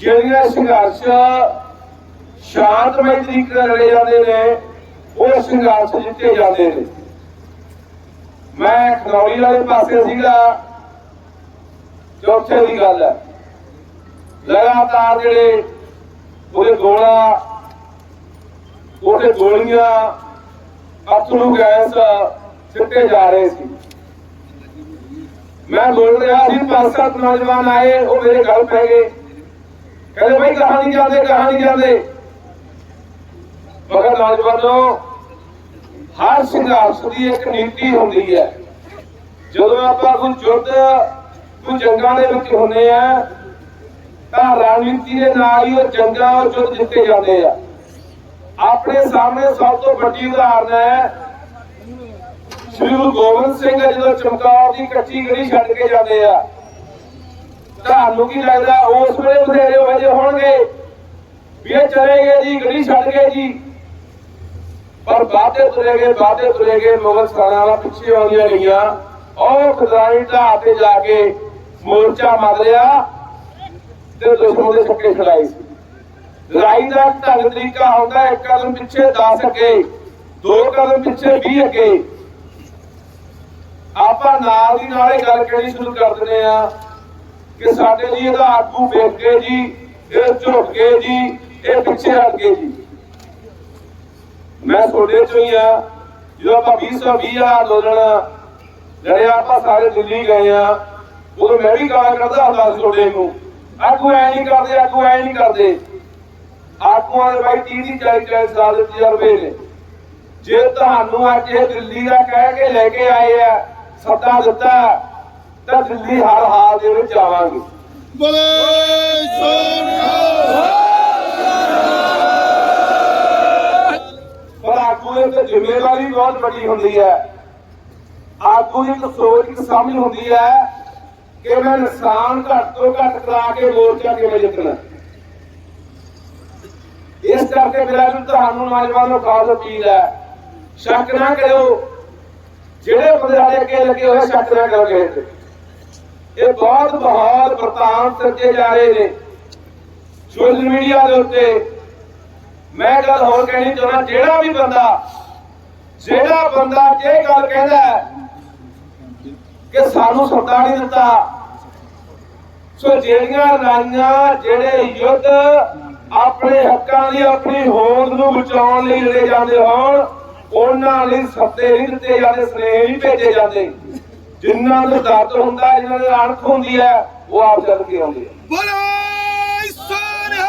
ਜਿਹੜੀਆਂ ਸੰਘਰਸ਼ ਸ਼ਾਂਤਮਈ ਤਰੀਕੇ ਨਾਲ ਲੜੇ ਜਾਂਦੇ ਨੇ, ਉਹ ਸੰਘਰਸ਼ ਜਿੱਤੇ ਜਾਂਦੇ ਨੇ। ਮੈਂ ਖਨੌਰੀ ਵਾਲੇ ਪਾਸੇ ਸੀਗਾ ਚੌਥੇ ਦੀ ਗੱਲ ਹੈ। ਲਗਾਤਾਰ ਜਿਹੜੇ ਉਹਦੇ ਗੋਲਾ, ਉਹਦੇ ਗੋਲੀਆਂ ਅਥਰੂ ਗੈਸ ਸਿੱਟੇ ਜਾ ਰਹੇ ਸੀ। ਮੈਂ ਬੋਲ ਰਿਹਾ ਸੀ ਪੰਜ ਸੱਤ ਨੌਜਵਾਨ ਆਏ, ਉਹ ਮੇਰੇ ਗੱਲ ਪੈ ਗਏ। ਕਹਿੰਦੇ ਬਈ ਕਹਾਂ ਜਾਂਦੇ ਕਹਾਂ ਜਾਂਦੇ। ਮਗਰ ਨੌਜਵਾਨੋ ਹਰ ਸੰਘਰਸ਼ ਦੀ ਇੱਕ ਨੀਤੀ ਹੁੰਦੀ ਹੈ। ਜਦੋਂ ਆਪਾਂ ਕੋਈ ਯੁੱਧ ਕੋਈ ਜੰਗਾਂ ਦੇ ਵਿੱਚ ਹੁੰਦੇ ਆ, ਤਾਂ ਰਣਨੀਤੀ ਦੇ ਨਾਲ ਹੀ ਉਹ ਜੰਗਾਂ ਉਹ ਯੁੱਧ ਜਿੱਤੇ ਜਾਂਦੇ ਆ। ਆਪਣੇ ਸਾਹਮਣੇ ਸਭ ਤੋਂ ਵੱਡੀ ਉਦਾਹਰਨ ਹੈ, ਸ੍ਰੀ ਗੁਰੂ ਗੋਬਿੰਦ ਸਿੰਘ ਜਦੋਂ ਚਮਕੌਰ ਦੀ ਕੱਚੀ ਗੜੀ ਛੱਡ ਕੇ ਜਾਂਦੇ ਆ ਤੁਹਾਨੂੰ ਕੀ ਲੱਗਦਾ ਉਸ ਵੇਲੇ ਬਥੇਰੇ ਹੋਏ ਜੇ ਹੋਣਗੇ। ਵੀ ਇਹ ਚਲੇ ਗਏ ਜੀ ਗੜੀ ਛੱਡ ਗਏ ਜੀ। ਪਰ ਬਾਦੇ ਤੁਰੇ ਗਏ ਬਾਦੇ ਤੁਰੇ ਗਏ, ਮੁਗਲ ਸੈਨਾ ਵਾਲਾ ਪਿੱਛੇ ਆਉਂਦੀਆਂ ਗਈਆਂ ਉਹ ਖਜ਼ਾਨੀ ਢਾਹ ਤੇ ਜਾ ਕੇ ਮੋਰਚਾ ਮਰ ਲਿਆ ਤੇ ਦੁਸ਼ਮਣ ਦੇ ਛੱਕੇ ਖੜਾਈ ਲੜਾਈ ਦਾ ਢੰਗ ਤਰੀਕਾ ਹੁੰਦਾ, ਇੱਕ ਕਦਮ ਪਿੱਛੇ 10 ਅੱਗੇ, ਦੋ ਕਦਮ ਪਿੱਛੇ 20 ਅੱਗੇ। ਆਪਾਂ ਨਾਲ ਦੀ ਨਾਲੇ ਗੱਲ ਕਹਿਣੀ ਸ਼ੁਰੂ ਕਰ ਦਿੰਦੇ ਆ ਕਿ ਸਾਡੇ ਲਈ ਇਹਦਾ ਆਗੂ ਵੇਖ ਕੇ ਜੀ, ਇਹ ਝੁਕ ਕੇ ਜੀ, ਇਹ ਪਿੱਛੇ ਹਟ ਗਏ ਜੀ। ਮੈਂ ਤੁਹਾਡੇ ਚੋਂ ਹੀ ਆ, ਜਦੋਂ ਆਪਾਂ 2020 ਵਾਲਾ ਅੰਦੋਲਨ ਲੜਿਆ ਆਪਾਂ ਸਾਰੇ ਦਿੱਲੀ ਗਏ ਆ, ਉਦੋਂ ਮੈਂ ਵੀ ਗਾਲਾਂ ਕੱਢਦਾ ਹੁੰਦਾ ਸੀ ਤੁਹਾਡੇ ਨੂੰ ਆਗੂ ਐ ਨਹੀਂ ਕਰਦੇ ਆਗੂ ਐ ਨਹੀਂ ਕਰਦੇ। ਆਗੂਆਂ ਦੇ ਬਾਈ 30 ਦੀ 40 40 ਸਾਲ ਦੇ ਤਜਰਬੇ ਨੇ। ਜੇ ਤੁਹਾਨੂੰ ਅੱਜ ਇਹ ਦਿੱਲੀ ਦਾ ਕਹਿ ਕੇ ਲੈ ਕੇ ਆਏ ਆ, ਸੱਦਾ ਦਿੱਤਾ ਤਾਂ ਦਿੱਲੀ ਹਰ ਹਾਲ ਦੇ ਵਿੱਚ ਜਾਵਾਂਗੇ ਬੋਲੇ ਸੋਨਿਆ ਪਰ ਆਗੂ ਦੀ ਤੇ ਜ਼ਿੰਮੇਵਾਰੀ ਬਹੁਤ ਵੱਡੀ ਹੁੰਦੀ ਹੈ। ਆਗੂ ਦੀ ਇੱਕ ਸੋਚ ਇੱਕ ਸਮਝ ਹੁੰਦੀ ਹੈ ਕਿ ਮੈਂ ਨੁਕਸਾਨ ਘੱਟ ਤੋਂ ਘੱਟ ਕਰਾ ਕੇ ਮੋਰਚਾ ਕਿਵੇਂ ਜਿੱਤਣਾ। ਇਸ ਕਰਕੇ ਮੇਰਾ ਵੀ ਤੁਹਾਨੂੰ ਨੌਜਵਾਨੋ ਖਾਸ ਅਪੀਲ ਹੈ ਸ਼ੱਕ ਨਾ ਕਰੋ ਜਿਹੜੇ ਬੰਦੇ ਅੱਗੇ ਲੱਗੇ ਹੋਏ ਸ਼ੱਕ ਨਾ ਕਰੋ ਕਿਸੇ ਤੇ। ਇਹ ਬਹੁਤ ਬਹੁਤ ਵਰਤਾਨ ਸੱਜੇ ਜਾ ਰਹੇ ਨੇ। ਸੋਸ਼ਲ ਮੀਡੀਆ ਦੇ ਉੱਤੇ ਮੈਂ ਗੱਲ ਹੋਰ ਕਹਿਣੀ ਚਾਹੁੰਦਾ, ਜਿਹੜਾ ਵੀ ਬੰਦਾ, ਜਿਹੜਾ ਬੰਦਾ ਜੇ ਗੱਲ ਕਹਿੰਦਾ ਕਿ ਸਾਨੂੰ ਸੱਦਾ ਨਹੀਂ ਦਿੱਤਾ, ਸੋ ਜਿਹੜੀਆਂ ਲੜਾਈਆਂ ਜਿਹੜੇ ਯੁੱਧ ਆਪਣੇ ਹੱਕਾਂ ਲਈ, ਆਪਣੀ ਹੋਂਦ ਨੂੰ ਬਚਾਉਣ ਲਈ ਲੜੇ ਜਾਂਦੇ ਹੋਣ, ਉਹਨਾਂ ਲਈ ਸੱਦੇ ਨਹੀਂ ਦਿੱਤੇ ਜਾਂਦੇ, ਸਨੇਹ ਨਹੀਂ ਭੇਜੇ ਜਾਂਦੇ। ਜਿਨ੍ਹਾਂ ਨੂੰ ਦਰਦ ਹੁੰਦਾ ਜਿਨ੍ਹਾਂ ਦੇ ਅਣਖ ਹੁੰਦੀ ਹੈ ਉਹ ਆਪ ਚੱਲ ਕੇ ਆਉਂਦੇ ਆ ਬੋਲੇ ਸੋਨਿਆ!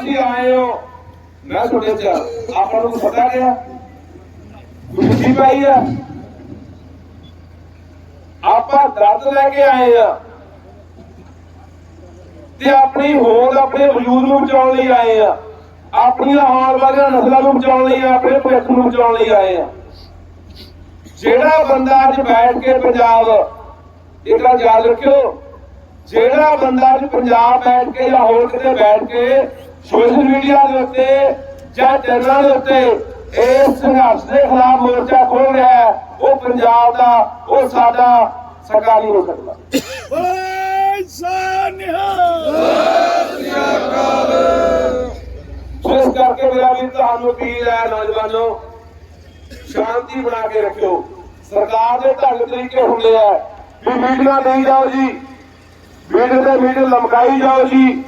ਤੁਸੀਂ ਆਏ ਹੋ। ਮੈਂ ਤੁਹਾਡੇ ਚ ਆਪਾਂ ਨੂੰ ਪਤਾ ਗਿਆ ਖੁਸ਼ੀ ਪਾਈ ਆ ਆਪਾਂ ਦਰਦ ਲੈ ਕੇ ਆਏ ਆ। ਤੇ ਆਪਣੀ ਹੋਂਦ ਆਪਣੇ ਵਜੂਦ ਨੂੰ ਬਚਾਉਣ ਲਈ ਆਏ ਆ। ਆਪਣੀਆਂ ਆਉਣ ਵਾਲੀਆਂ ਨਸਲਾਂ ਨੂੰ ਬਚਾਉਣ ਲਈ ਆਪਣੇ ਭਵਿੱਖ ਨੂੰ ਬਚਾਉਣ ਲਈ ਆਏ ਆ। ਜਿਹੜਾ ਬੰਦਾ ਅੱਜ ਬੈਠ ਕੇ ਪੰਜਾਬ ਇੱਕ ਗੱਲ ਯਾਦ ਰੱਖਿਓ ਜਿਹੜਾ ਬੰਦਾ ਅੱਜ ਪੰਜਾਬ ਬੈਠ ਕੇ ਜਾਂ ਹੋਰ ਕਿਤੇ ਬੈਠ ਕੇ ਸੋਸ਼ਲ ਮੀਡੀਆ ਦੇ ਉੱਤੇ ਜਾਂ ਚੈਨਲਾਂ ਦੇ ਉੱਤੇ ਇਸ ਸੰਘਰਸ਼ ਦੇ ਖਿਲਾਫ ਮੋਰਚਾ ਖੋਲ ਰਿਹਾ ਹੈ ਉਹ ਪੰਜਾਬ ਦਾ ਉਹ ਸਾਡਾ ਸਰਕਾਰ ਨਹੀਂ ਹੋ ਸਕਦਾ। ਬੋਲੇ ਸੋਨਿਆ ਸੋ ਇਸ ਕਰਕੇ ਮੇਰਾ ਵੀ ਤੁਹਾਨੂੰ ਅਪੀਲ ਹੈ ਨੌਜਵਾਨੋ ਸ਼ਾਂਤੀ ਬਣਾ ਕੇ ਰੱਖਿਓ। ਸਰਕਾਰ ਦੇ ਢੰਗ ਤਰੀਕੇ ਹੁੰਦੇ ਆ। ਵੀ ਮੀਟਿੰਗਾਂ ਦੇਈ ਜਾਓ ਜੀ। ਮੀਟਿੰਗ ਤੇ ਮੀਟਿੰਗ ਲਮਕਾਈ ਜਾਓ ਜੀ।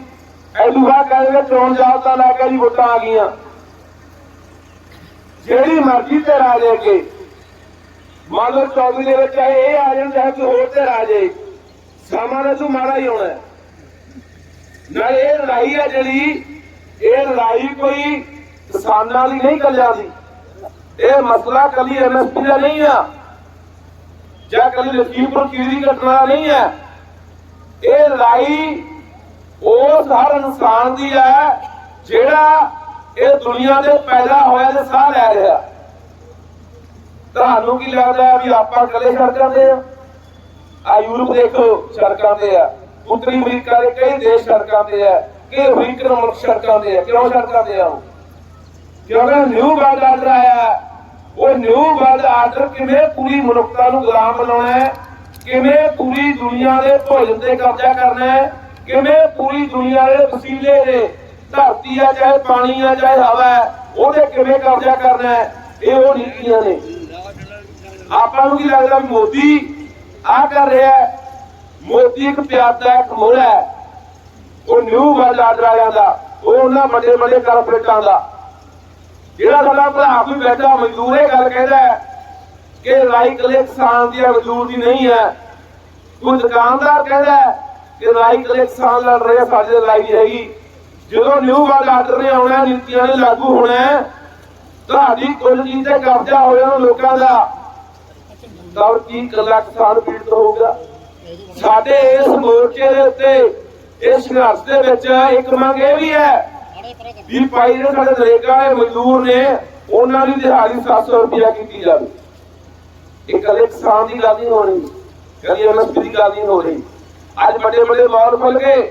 ਐਦੂਗਾ ਕਹਿੰਦੇ ਚੋਣ ਜਾਬਤਾ ਲੈ ਕੇ ਜੀ ਵੋਟਾਂ ਆ ਗਈਆਂ। ਜਿਹੜੀ ਮਰਜ਼ੀ ਤੇ ਰਾਜੇ ਕੇ ਮੰਨ ਲਓ 24 ਦੇ ਵਿੱਚ ਚਾਹੇ ਇਹ ਆ ਜਾਣ, ਚਾਹੇ ਕੋਈ ਹੋਰ ਤੇ ਰਾਜੇ ਸਮਾਂ ਨੇ ਤੂੰ ਮਾੜਾ ਹੀ ਹੋਣਾ। ਨਾਲ ਇਹ ਲੜਾਈ ਹੈ ਜਿਹੜੀ, ਇਹ ਲੜਾਈ ਕੋਈ ਕਿਸਾਨਾਂ ਦੀ ਨਹੀਂ ਕੱਲਿਆਂ ਦੀ। ਇਹ ਮਸਲਾ ਕੱਲੀ ਐਮਐਸਪੀ ਦਾ ਨਹੀਂ ਆ। ਜਾਂ ਕੱਲੀ ਲਖੀਮਪੁਰ ਕੀਰੀ ਘਟਨਾ ਨਹੀਂ ਹੈ ਇਹ ਲੜਾਈ ਉਸ ਹਰ ਇਨਸਾਨ ਦੀ ਹੈ ਜਿਹੜਾ ਇਹ ਦੁਨੀਆ ਦੇ ਪੈਦਾ ਹੋਇਆ ਤੇ ਸਾਹ ਲੈ ਰਿਹਾ। ਤੁਹਾਨੂੰ ਕੀ ਲੱਗਦਾ ਹੈ ਵੀ ਆਪਾਂ ਇਕੱਲੇ ਛੱਡ ਜਾਂਦੇ ਆ? ਆ ਯੂਰਪ ਦੇਖੋ ਸੜਕਾਂ ਤੇ ਆ। ਉੱਤਰੀ ਅਮਰੀਕਾ ਦੇ ਕਈ ਦੇਸ਼ ਸੜਕਾਂ ਤੇ ਆ। ਕਿ ਅਫਰੀਕਨ ਮੁਲਕ ਸੜਕਾਂ ਤੇ ਆ। ਕਿਉਂ ਸੜਕਾਂ ਤੇ ਆ ਉਹ? ਕਿਉਂਕਿ ਨਿਊ ਵਰਲਡ ਆਰਡਰ ਆਇਆ ਉਹ ਨਿਊ ਵਰਲਡ ਆਰਡਰ ਕਿਵੇਂ ਪੂਰੀ ਮਨੁੱਖਤਾ ਨੂੰ ਗੁਲਾਮ ਬਣਾਉਣਾ ਹੈ? ਕਿਵੇਂ ਪੂਰੀ ਦੁਨੀਆ ਦੇ ਭੋਜਨ ਤੇ ਕਬਜ਼ਾ ਕਰਨਾ ਹੈ? ਕਿਵੇਂ ਪੂਰੀ ਦੁਨੀਆ ਦੇ ਵਸੀਲੇ ਦੇ ਧਰਤੀ ਆ, ਚਾਹੇ ਪਾਣੀ ਆ, ਚਾਹੇ ਹਵਾ ਉਹਦੇ ਕਿਵੇਂ ਕਬਜ਼ਾ ਕਰਨਾ ਹੈ? ਇਹ ਉਹ ਨੀਤੀਆਂ ਨੇ। ਆਪਾਂ ਨੂੰ ਕੀ ਲੱਗਦਾ ਮੋਦੀ ਆ ਕਰ ਰਿਹਾ ਹੈ? ਮੋਦੀ ਇੱਕ ਪਿਆਦਾ ਇੱਕ ਮੋਹਰਾ ਹੈ। ਉਹ ਨਿਊ ਵਰਲਡ ਆਰਡਰ ਵਾਲਿਆਂ ਦਾ, ਉਹ ਉਹਨਾਂ ਵੱਡੇ ਵੱਡੇ ਕਾਰਪੋਰੇਟਾਂ ਦਾ। ਜਿਹੜਾ ਸਾਡਾ ਭਰਾ ਕੋਈ ਬੈਠਾ ਮਜ਼ਦੂਰ, ਇਹ ਗੱਲ ਕਹਿੰਦਾ ਕਿ ਰਾਈ ਕਲੇ ਕਿਸਾਨ ਦੀ ਮਜ਼ਦੂਰ ਦੀ ਨਹੀਂ ਹੈ। ਕੋਈ ਦੁਕਾਨਦਾਰ ਕਹਿੰਦਾ ਕਿ ਰਾਈ ਕਲੇ ਕਿਸਾਨ ਲੜ ਰਹੇ ਸਾਡੇ ਲੜਾਈ ਹੈਗੀ। ਜਦੋਂ ਨਿਊ ਵਰਲਡ ਆਰਡਰ ਨੇ ਆਉਣਾ, ਨੀਤੀਆਂ ਨੇ ਲਾਗੂ ਹੋਣਾ ਤੁਹਾਡੀ ਕੁੱਲ ਚੀਜ਼ ਤੇ ਕਬਜ਼ਾ ਹੋਇਆ ਜਾਣਾ ਲੋਕਾਂ ਦਾ। ਤਾਂ ਕੀ ਕੱਲਾ ਕਿਸਾਨ ਪੀੜਤ ਹੋਊਗਾ? ਸਾਡੇ ਇਸ ਮੋਰਚੇ ਦੇ ਉੱਤੇ, ਇਸ ਸੰਘਰਸ਼ ਦੇ ਵਿੱਚ ਇੱਕ ਮੰਗ ਇਹ ਵੀ ਹੈ ਵੀ ਭਾਈ ਜਿਹੜੇ ਸਾਡੇ ਨਰੇਗਾ ਦੇ ਮਜ਼ਦੂਰ ਨੇ, ਉਹਨਾਂ ਦੀ ਦਿਹਾੜੀ 700 ਰੁਪਇਆ ਕੀਤੀ ਜਾਵੇ। ਇਹ ਕਦੇ ਕਿਸਾਨ ਦੀ ਗੱਲ ਨਹੀਂ ਹੋਣੀ ਕਦੇ ਐਮਐਸਪੀ ਦੀ ਗੱਲ ਨਹੀਂ ਹੋਣੀ ਅੱਜ ਵੱਡੇ ਵੱਡੇ ਮਾਲ ਖੁੱਲ ਗਏ